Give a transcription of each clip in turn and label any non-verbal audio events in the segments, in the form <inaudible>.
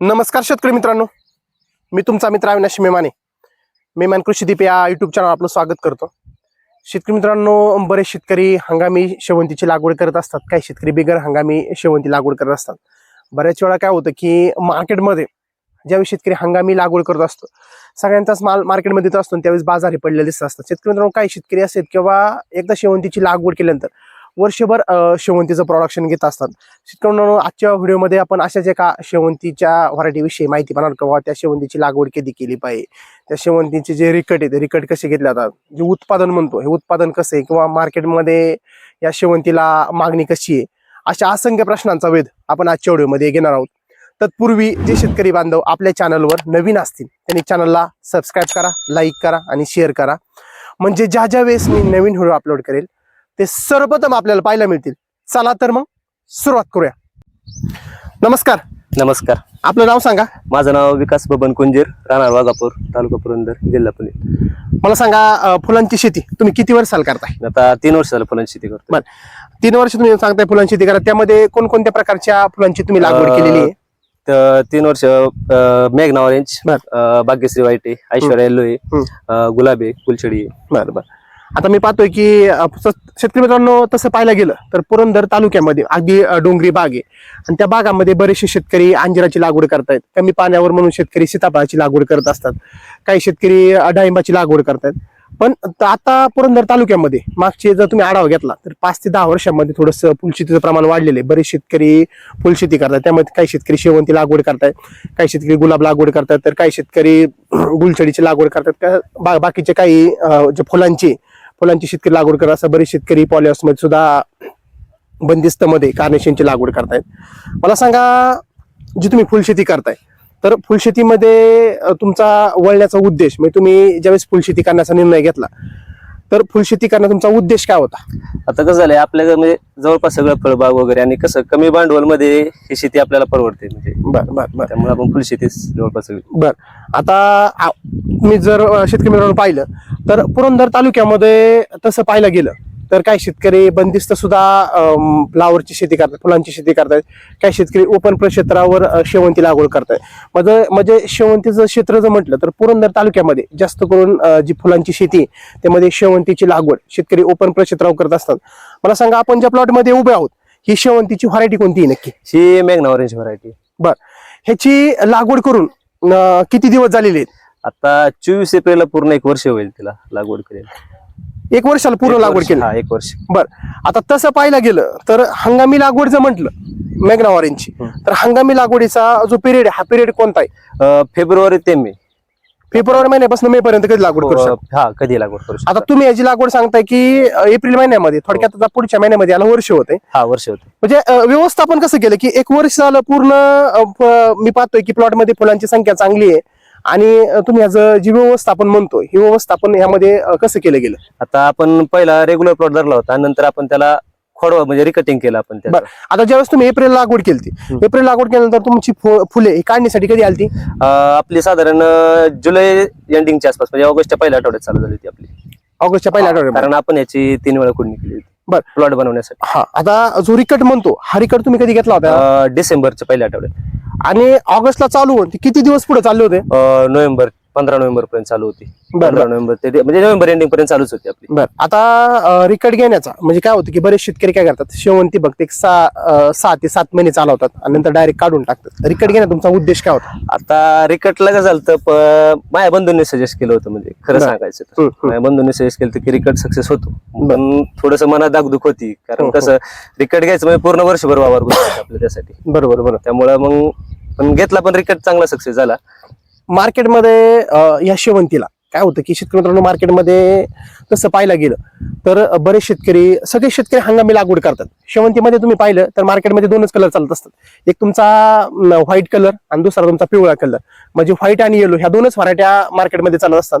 नमस्कार शेतकरी मित्रांनो. मी तुमचा मित्र अविनाश मेमाने. मेमान कृषीदीप या युट्यूब चॅनल आपलं स्वागत करतो. शेतकरी मित्रांनो बरेच शेतकरी हंगामी शेवंतीची लागवड करत असतात. काही शेतकरी बिगर हंगामी शेवंती लागवड करत असतात. बऱ्याच वेळा काय होतं की मार्केटमध्ये ज्यावेळी शेतकरी हंगामी लागवड करत असतो सगळ्यांचाच माल मार्केटमध्ये येत असतो त्यावेळेस त्यावेळेस बाजारी पडलेले दिसत असतात. शेतकरी मित्रांनो काही शेतकरी असेल किंवा एकदा शेवंतीची लागवड केल्यानंतर वर्षभर शेवंतीचं प्रोडक्शन घेत असतात. शेतकऱ्यांनो आजच्या व्हिडिओमध्ये आपण अशाच एका शेवंतीच्या व्हरायटीविषयी माहिती पाहणार किंवा त्या शेवंतीची लागवड कधी केली पाहिजे. त्या शेवंतीचे जे रिकट आहे ते रिकट कसे घेतले जातात? जे उत्पादन म्हणतो हे उत्पादन कसं आहे? किंवा मार्केटमध्ये या शेवंतीला मागणी कशी आहे? अशा असंख्य प्रश्नांचा वेध आपण आजच्या व्हिडिओमध्ये घेणार आहोत. तत्पूर्वी जे शेतकरी बांधव आपल्या चॅनलवर नवीन असतील त्यांनी चॅनलला सबस्क्राईब करा लाईक करा आणि शेअर करा. म्हणजे ज्या ज्या वेळेस मी नवीन व्हिडिओ अपलोड करेल ते सर्वप्रथम आपल्याला पाहायला मिळतील. चला तर मग सुरुवात करूया. नमस्कार. नमस्कार. आपलं नाव सांगा. माझं नाव विकास बबन कुंजीर राहणार वाघापूर तालुका पुरंदर जिल्हा पुणे. मला सांगा अं, फुलांची शेती तुम्ही किती वर्ष साल करताय? आता तीन वर्ष झालं फुलांची शेती करतो तीन वर्ष तुम्ही सांगताय फुलांची शेती करा त्यामध्ये कोणकोणत्या प्रकारच्या फुलांची तुम्ही लागवड अं, केलेली आहे? तर तीन वर्ष अं, मेघना ऑरेंज बर. अं, भाग्यश्री वाईट आहे ऐश्वर्या येल्लो आहे हम्म. गुलाबी आहे. बरं बरं. आता मी पाहतोय की शेतकरी मित्रांनो तसं पाहायला गेलं तर पुरंदर तालुक्यामध्ये अगदी डोंगरी बाग आहे. आणि त्या बागामध्ये बरेचसे शेतकरी अंजिराची लागवड करतायत. कमी पाण्यावर म्हणून शेतकरी सीताफळाची लागवड करत असतात. काही शेतकरी डाळिंबाची लागवड करतायत. पण आता पुरंदर तालुक्यामध्ये मागचे जर तुम्ही आढावा घेतला तर पाच ते दहा वर्षांमध्ये थोडंसं फुलशेतीचं प्रमाण वाढलेलं आहे. बरेच शेतकरी फुलशेती करतात. त्यामध्ये काही शेतकरी शेवंती लागवड करतायत काही शेतकरी गुलाब लागवड करतात तर काही शेतकरी गुलछडीची लागवड करतात. का बा- बाकीचे काही जे फुलांची फुलांची शेतकरी लागवड करा असं बरेच शेतकरी पॉलिहाऊसमध्ये सुद्धा बंदिस्त मध्ये कार्नेशनची लागवड करतायत. मला सांगा जी तुम्ही फुलशेती करताय तर फुलशेतीमध्ये तुमचा वळण्याचा उद्देश म्हणजे तुम्ही ज्यावेळेस फुलशेती करण्याचा निर्णय घेतला तर फुलशेती करण्याचा तुमचा उद्देश काय होता? आता कसं झालंय आपल्या म्हणजे जवळपास सगळं फळबाग वगैरे आणि कसं कमी भांडवलमध्ये ही शेती आपल्याला परवडते म्हणजे. बर बर बर. त्यामुळे आपण फुलशेतीच जवळपास सगळी बर. आता आ- मी जर अ, शेतकरी मित्रांनो पाहिलं तर पुरंदर तालुक्यामध्ये तसं पाहायला गेलं तर काही शेतकरी बंदिस्त सुद्धा फ्लावरची शेती करतात फुलांची शेती करतात. काही शेतकरी ओपन क्षेत्रावर शेवंती लागवड करतात म्हणजे म्हणजे शेवंतीचं क्षेत्र जर म्हटलं तर पुरंदर तालुक्यामध्ये जास्त करून जी फुलांची शेती त्यामध्ये शेवंतीची लागवड शेतकरी ओपन क्षेत्रावर करत असतात. मला सांगा आपण ज्या प्लॉटमध्ये उभे आहोत ही शेवंतीची व्हरायटी कोणती आहे नक्की? ही मेघना ऑरेंज व्हरायटी ह्याची लागवड करून किती दिवस झालेले आहेत? आता चोवीस एप्रिलला पूर्ण एक वर्ष होईल तिला लागवड करेल. एक वर्षाला पूर्ण लागवड केली. हा एक वर्ष. आता तसं पाहायला गेलं तर हंगामी लागवड जर म्हटलं मेघना ऑरेंजची हं. तर हंगामी लागवडीचा जो पिरियड आहे हा पिरियड कोणता आहे? अं, फेब्रुवारी ते मे. फेब्रुवारी महिन्यापासून मे पर्यंत कधी लागवड करू शकतो? हो, हा कधी लागवड करू शकतो? आता तुम्ही याची लागवड सांगताय की अ, एप्रिल महिन्यामध्ये थोडक्यात आता पुढच्या महिन्यामध्ये याला वर्ष होते हा वर्ष होते म्हणजे अ, व्यवस्थापन कसं केलं की एक वर्ष झालं पूर्ण अ, मी पाहतोय की प्लॉटमध्ये फुलांची संख्या चांगली आहे. आणि तुम्ही याचं जी व्यवस्थापन म्हणतोय हे व्यवस्थापन यामध्ये कसं केलं गेलं? आता आपण पहिला रेग्युलर प्लॉट धरला होता नंतर आपण त्याला खोडवा म्हणजे रिकटिंग केलं आपण. बरं. आता ज्यावेळेस तुम्ही एप्रिल लागवड केली. एप्रिल लागवड केल्यानंतर तुमची फुले काढण्यासाठी कधी आली आपली साधारण जुलै एंडिंगच्या आसपास म्हणजे ऑगस्टच्या पहिल्या आठवड्यात चालू झाली होती आपली. ऑगस्टच्या पहिल्या आठवड्यात. कारण आपण याची तीन वेळा खुडणी केली होती. बरं. प्लॉट बनवण्यासाठी. हा. आता जो रिकट म्हणतो हा रिकट तुम्ही कधी घेतला होता? डिसेंबरच्या पहिल्या आठवड्यात. आणि ऑगस्टला चालू होती किती दिवस पुढे चालले होते? नोव्हेंबर. पंधरा नोव्हेंबर पर्यंत चालू होती बरं. पंधरा नोव्हेंबर ते म्हणजे नोव्हेंबर एंडिंग पर्यंत चालूच होती आपली बर आता रिकट घेण्याचा म्हणजे काय होतं की बरेच शेतकरी काय करतात शेवंती फक्त एक सहा अं, सहा ते सात महिने चालवतात आणि नंतर डायरेक्ट काढून टाकतात रिकट घेण्याचा तुमचा उद्देश काय होता आता रिकटला कसं झालं तर माझ्या बंधूंनी सजेस्ट केलं होतं म्हणजे खरं बरं. सांगायचं तर. हं, हं. माझ्या बंधूंनी सजेस्ट केलं होतं की रिकट सक्सेस होतो बरं. पण थोडस मनात दागदुख होती हो, कारण हो. कसं रिकट घ्यायचं म्हणजे पूर्ण वर्षभर वावर गुंतवायचा आपलं त्यासाठी बरोबर बरोबर त्यामुळं मग पण घेतला पण रिकट चांगला सक्सेस झाला मार्केटमध्ये या शेवंतीला. काय होतं की शेतकरी मित्रांनो मार्केटमध्ये तसं पाहायला गेलं तर बरेच शेतकरी सगळे शेतकरी हंगामी लागवड करतात. शेवंतीमध्ये तुम्ही पाहिलं तर मार्केटमध्ये दोनच कलर चालत असतात. एक तुमचा व्हाईट कलर आणि दुसरा तुमचा पिवळा कलर म्हणजे व्हाईट आणि येलो ह्या दोनच व्हरायट्या मार्केटमध्ये चालत असतात.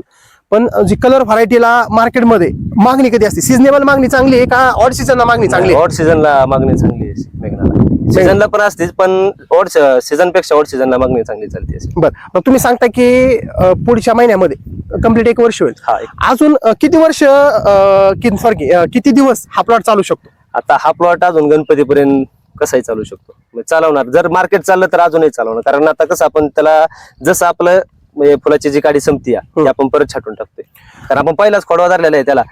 पण जी कलर व्हरायटीला मार्केटमध्ये मागणी कधी असते? सिजनेबल मागणी चांगली आहे का ऑड सीझनला मागणी चांगली आहे? ऑड सीझनला मागणी चांगली आहे मेघनाला. सीझनला पण असतेच पण ऑड सीझनपेक्षा ऑड सीझनला मागणी चांगली चालते अशी. बरं. मग तुम्ही सांगता की अं, पुढच्या महिन्यामध्ये कंप्लीट एक वर्ष होईल. हा एक. अजून अं, किती वर्ष सॉरी किती दिवस हा प्लॉट चालू शकतो? आता हा प्लॉट अजून गणपतीपर्यंत कसाही चालू शकतो. म्हणजे चालवणार. जर मार्केट चाललं तर अजूनही चालवणार. कारण आता कसं आपण त्याला जसं आपलं म्हणजे फुलाची जी काडी संपती आहे, ती आपण परत छाटून टाकतोय. कारण आपण पहिलाच खोडवा धरलेला आहे त्याला.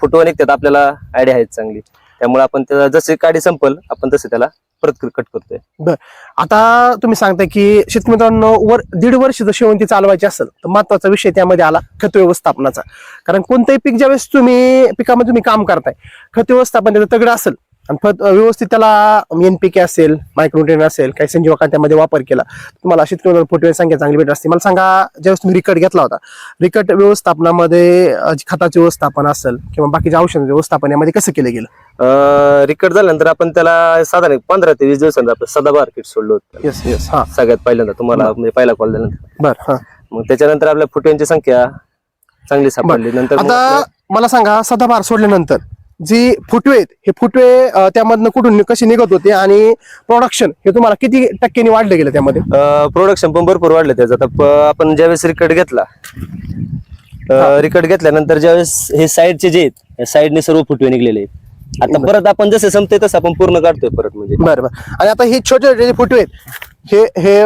फुटवा निघतात आपल्याला आयडिया आहेत चांगली. त्यामुळे आपण त्याला जशी काडी संपल आपण तसं त्याला परत कट करतोय. आता तुम्ही सांगताय की शेतकरी मित्रांनो वर दीड वर्ष जर शेवंती चालवायची असेल तर महत्त्वाचा विषय त्यामध्ये आला खत व्यवस्थापनाचा. कारण कोणतंही पीक ज्यावेळेस तुम्ही पिकामध्ये तुम्ही काम करताय खत व्यवस्थापन त्याचं तगडं असेल आणि खत व्यवस्थित त्याला एनपीके असेल मायक्रोटेन असेल काही संजीवकांत त्यामध्ये वापर केला तुम्हाला शेतकरी मित्रांनो फुटवे संख्या चांगली भेटत असते. मला सांगा ज्यावेळेस तुम्ही रिकट घेतला होता रिकट व्यवस्थापनामध्ये खताचे व्यवस्थापन असेल किंवा बाकीच्या औषधांचे व्यवस्थापन यामध्ये कसं केलं गेलं? रिकट झाल्यानंतर आपण त्याला साधारण पंधरा ते वीस दिवसांनी आपलं सदाबहार किट सोडलं होतं. येस येस हा. सगळ्यात पहिल्यांदा तुम्हाला म्हणजे पहिला कॉल झाल्यानंतर. बर हा. मग त्याच्यानंतर आपल्या फुटव्यांची संख्या चांगली सापडली. नंतर आता मला सांगा सदाभार सोडल्यानंतर जी फुटवे आहेत हे फुटवे त्यामधनं कुठून कशी निघत होते आणि प्रोडक्शन हे तुम्हाला किती टक्क्यांनी वाढलं गेलं त्यामध्ये? प्रोडक्शन पण भरपूर वाढले त्याचं. आता आपण ज्यावेळेस रिकट घेतला रिकट घेतल्यानंतर ज्यावेळेस हे साईडचे जे आहेत साईडने सर्व फुटवे निघलेले आहेत. आता परत आपण जसे संपते तसं आपण पूर्ण काढतोय परत म्हणजे. बरं बरं. आणि आता हे छोटे छोटे जे फुटवे आहेत हे हे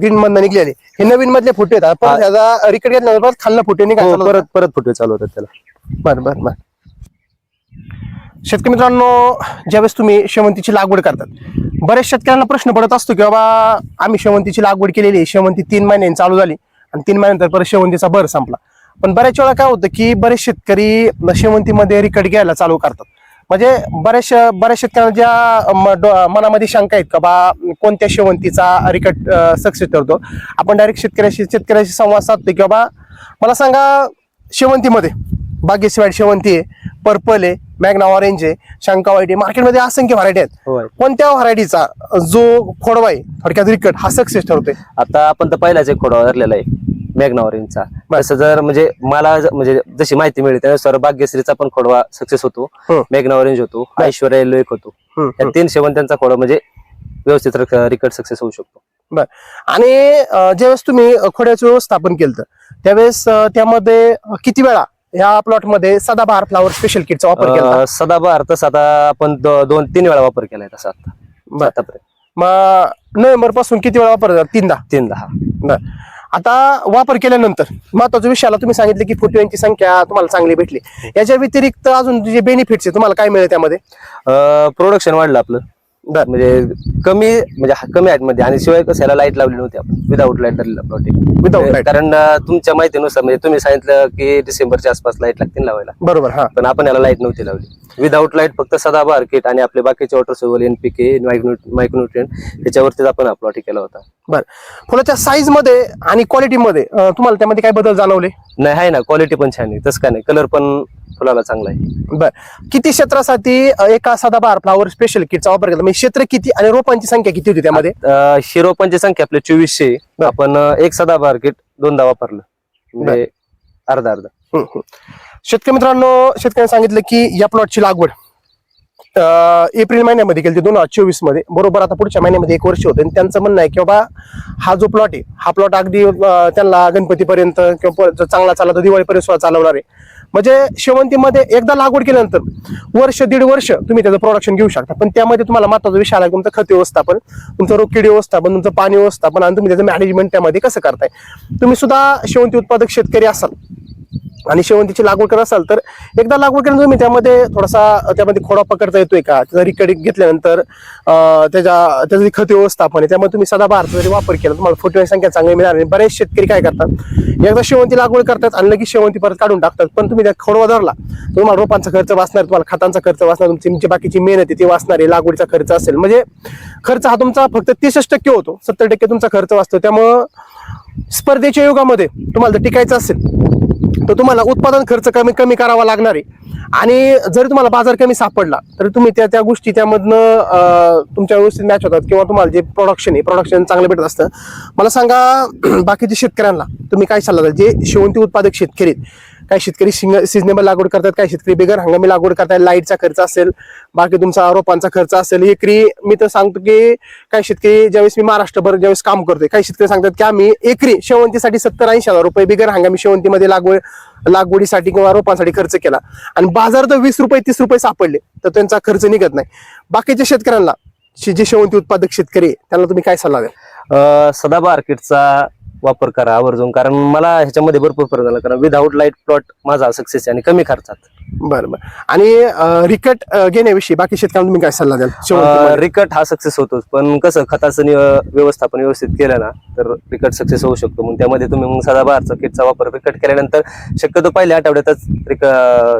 ग्रीन मधनं निघलेले. हे नवीन मधले फुटवे आहेत. आता परत रिकट घेतल्यानंतर परत खाल्लं फुटवे हो, निघायचं परत परत फुटवे चालू होतात त्याला. बरं बरं बरं. शेतकरी मित्रांनो ज्यावेळेस तुम्ही शेवंतीची लागवड करतात बऱ्याच शेतकऱ्यांना प्रश्न पडत असतो की बाबा आम्ही शेवंतीची लागवड केलेली आहे शेवंती तीन महिन्यांनी चालू झाली आणि तीन महिन्यानंतर परत शेवंतीचा भर संपला. पण बऱ्याच वेळा काय होतं की बरेच शेतकरी शेवंतीमध्ये रिकट घ्यायला चालू करतात. म्हणजे बऱ्याच बऱ्याच शेतकऱ्यांना ज्या मनामध्ये शंका आहेत का बा कोणत्या शेवंतीचा रिकट सक्सेस ठरतो आपण डायरेक्ट शेतकऱ्याशी शेतकऱ्याशी संवाद साधतो की बाबा मला सांगा शेवंतीमध्ये बागेश व्हाईट शेवंती आहे पर्पल आहे मॅग्ना ऑरेंज आहे शंका व्हाईट आहे. मार्केटमध्ये असंख्य व्हरायटी आहेत. कोणत्या व्हरायटीचा जो खोडवा आहे थोडक्यात रिकट हा सक्सेस ठरतोय? आता आपण तर पहिलाच एक खोडा धरलेला आहे मॅग्ना ऑरेंजचा तसं जर म्हणजे मला ज- म्हणजे जशी माहिती मिळते त्यानुसार भाग्यश्रीचा पण खोडवा सक्सेस होतो. मॅग्ना ऑरेंज होतो ऐश्वर्या येलो एक होतो. हम्म, या तीन शेवंत्यांचा खोडा म्हणजे व्यवस्थित रिकट सक्सेस होऊ शकतो. बर. आणि अं, ज्यावेळेस तुम्ही खोड्याचं व्यवस्थापन केलं त्यावेळेस अं, त्यामध्ये किती वेळा या प्लॉटमध्ये सदाबहार फ्लावर स्पेशल किटचा वापर केला. सदाबहार तसं आता आपण दोन तीन वेळा वापर केलाय तसा आता. मग नोव्हेंबरपासून किती वेळा वापर तीनदा. तीनदा हा. बर. आता वापर केल्यानंतर महत्त्वाच्या विषयाला तुम्ही सांगितलं की फुटव्यांची संख्या तुम्हाला चांगली भेटली. याच्या व्यतिरिक्त अजून जे बेनिफिट्स आहे तुम्हाला काय मिळेल त्यामध्ये? प्रोडक्शन वाढलं आपलं. म्हणजे कमी म्हणजे हा- कमी आहेत मध्ये. आणि शिवाय कसं याला लाइट लावली नव्हती आपण विदाऊट लाइट धरलेला प्लॉट विदाऊट लाइट कारण अं, तुमच्या माहितीनुसार म्हणजे तुम्ही सांगितलं की डिसेंबरच्या आसपास लाइट लागतील लावायला. बरोबर हा. पण आपण याला लाइट नव्हती लावली. विदाऊट लाइट फक्त सदाबहार किट आणि आपले बाकीचे वॉटर सोवल एनपीके मायक्रोन्युट्रिएंट त्याच्यावरतीच आपण हा प्लॉट केला होता. बर. फुलाच्या साईजमध्ये आणि क्वालिटी मध्ये तुम्हाला त्यामध्ये काय बदल जाणवले? नाही आहे ना. क्वालिटी पण छान आहे. तसं काय नाही. कलर पण फुलाला चांगला आहे. बर. किती क्षेत्रासाठी एका सदाबहार फ्लावर स्पेशल किटचा वापर केला? म्हणजे क्षेत्र किती आणि रोपांची संख्या किती होती त्यामध्ये? शिरोपांची संख्या आपली चोवीसशे आपण एक सदाबहार किट दोनदा वापरलं. म्हणजे अर्धा अर्धा. शेतकरी मित्रांनो शेतकऱ्यांनी सांगितलं की या प्लॉटची लागवड एप्रिल महिन्यामध्ये केली दोन हजार चोवीसमध्ये बरोबर आता पुढच्या महिन्यामध्ये एक वर्ष होतं. आणि त्यांचं म्हणणं आहे की बाबा हा जो प्लॉट आहे हा प्लॉट अगदी त्यांना गणपतीपर्यंत किंवा जर चांगला चालला तर दिवाळीपर्यंत सुद्धा चालवणार आहे. म्हणजे शेवंतीमध्ये एकदा लागवड केल्यानंतर वर्ष दीड वर्ष तुम्ही त्याचं प्रोडक्शन घेऊ शकता. पण त्यामध्ये तुम्हाला महत्त्वाचा विषय आला तुमचं खत व्यवस्थापन तुमचं रोगकीड व्यवस्थापन तुमचं पाणी व्यवस्थापन आणि तुम्ही त्याचं मॅनेजमेंट त्यामध्ये कसं करताय. तुम्ही सुद्धा शेवंती उत्पादक शेतकरी असाल. आणि शेवंतीची लागवड करत असाल तर एकदा लागवड केल्यानंतर तुम्ही त्यामध्ये थोडासा त्यामध्ये खोडा पकडता येतोय का? त्याचा रिकड घेतल्यानंतर त्याच्या त्याचं खत व्यवस्थापन आहे त्यामध्ये तुम्ही सदाबहार जरी वापर केला तुम्हाला फुटव्यांची संख्या चांगली मिळणार आणि बरेच शेतकरी काय करतात एकदा शेवंती लागवड करतात आणि लगेच शेवंती परत काढून टाकतात पण तुम्ही त्या खोडवा धरला तुम्हाला रोपांचा खर्च वाचणार तुम्हाला खतांचा खर्च वाचणार तुमची तुमची बाकीची मेहनत आहे ती वाचणार आहे लागवडीचा खर्च असेल. म्हणजे खर्च हा तुमचा फक्त तीसच टक्के होतो सत्तर टक्के तुमचा खर्च वाचतो. त्यामुळं स्पर्धेच्या युगामध्ये तुम्हाला जर टिकायचं असेल तर तुम्हाला उत्पादन खर्च कमी कमी करावा लागणार आहे. आणि जरी तुम्हाला बाजार कमी सापडला तरी तुम्ही त्या त्या गोष्टी त्यामधनं तुमच्या व्यवस्थित मॅच होतात किंवा तुम्हाला जे प्रोडक्शन आहे प्रोडक्शन चांगलं भेटत असतं. मला सांगा <clears throat> बाकीच्या शेतकऱ्यांना तुम्ही काय सल्ला द्याल? जे शेवंती उत्पादक शेतकरी आहेत काही शेतकरी सिंग सिजनेबल लागवड करतात काही शेतकरी बिगर हंगामी लागवड करतात लाईटचा खर्च असेल बाकी तुमचा रोपांचा खर्च असेल एकरी मी तर सांगतो की काही शेतकरी ज्यावेळेस मी महाराष्ट्रभर ज्यावेळेस काम करतोय काही शेतकरी सांगतात की आम्ही एकरी शेवंतीसाठी सत्तर ऐंशी हजार रुपये बिगर हंगामी शेवंतीमध्ये लागवड लागवडीसाठी किंवा रोपांसाठी खर्च केला. आणि बाजार तर वीस रुपये तीस रुपये सापडले तर त्यांचा खर्च निघत नाही. बाकीच्या शेतकऱ्यांना जे शेवंती उत्पादक शेतकरी आहे, त्यांना तुम्ही काय सल्ला द्या सदा मार्केटचा वापर करा आवर्जून. कारण मला ह्याच्यामध्ये भरपूर फरक झाला. कारण विदाऊट लाइट प्लॉट माझा सक्सेस आहे आणि कमी खर्चात. बरं बरं. आणि अं, रिकट अं, घेण्याविषयी बाकी शेतकऱ्यांना तुम्ही काय सल्ला द्याल? अं, रिकट हा सक्सेस होतोच. पण कसं खताचं नि- व्यवस्थापन व्यवस्थित केलं ना तर रिकट सक्सेस होऊ शकतो. मग त्यामध्ये तुम्ही मग सदाबहारचा किटचा वापर रिकट केल्यानंतर शक्यतो पहिल्या आठवड्यातच रिक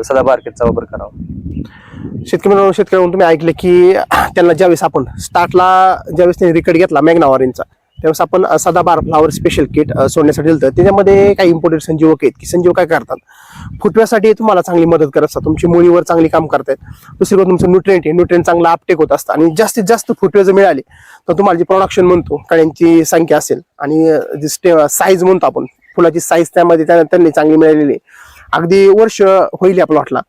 सदाबहार किटचा वापर करावा. शेतकरी मित्रांनो, शेतकऱ्यांकडून तुम्ही ऐकले की त्यांना ज्यावेळेस आपण स्टार्टला ज्यावेळेस त्यांनी रिकट घेतला मॅग्नावरींचा त्यावेळेस आपण अ, सदाबहार फ्लावर स्पेशल किट सोडण्यासाठी दिलं त्याच्यामध्ये काही इम्पोर्टेंट संजीवक आहेत की संजीव काय करतात? फुटव्यासाठी तुम्हाला चांगली मदत करत असतात. तुमची मुळीवर चांगली काम करतात दुसरीकडे तुमचं न्यूट्रिएंट आहे. न्यूट्रिएंट चांगला अपटेक होत असतं. आणि जास्तीत जास्त फुटवे जर मिळाले तर तुम्हाला जे प्रोडक्शन म्हणतो कळ्यांची संख्या असेल आणि जी स्टे साईज म्हणतो आपण फुलाची साईज त्यामध्ये त्यांनी चांगली मिळालेली आहे. अगदी वर्ष होईल या प्लॉटला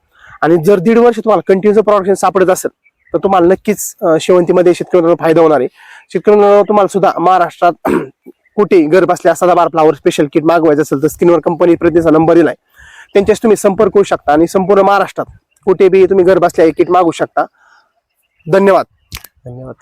आणि जर दीड वर्ष तुम्हाला कंटिन्यू प्रोडक्शन सापडत असेल तर तुम्हाला नक्कीच शेवंतीमध्ये शेतकऱ्यांना फायदा होणार आहे. शेतकऱ्यांना तुम्हाला सुद्धा महाराष्ट्रात <clears throat> कुठे घर बसल्या सदाबार फ्लावर स्पेशल किट मागवायचं असेल तर स्क्रीनवर कंपनी प्रतिनिधीचा नंबर दिलाय. त्यांच्याशी तुम्ही संपर्क करू शकता आणि संपूर्ण महाराष्ट्रात कुठे बी तुम्ही घर बसल्या किट मागू शकता. धन्यवाद. धन्यवाद.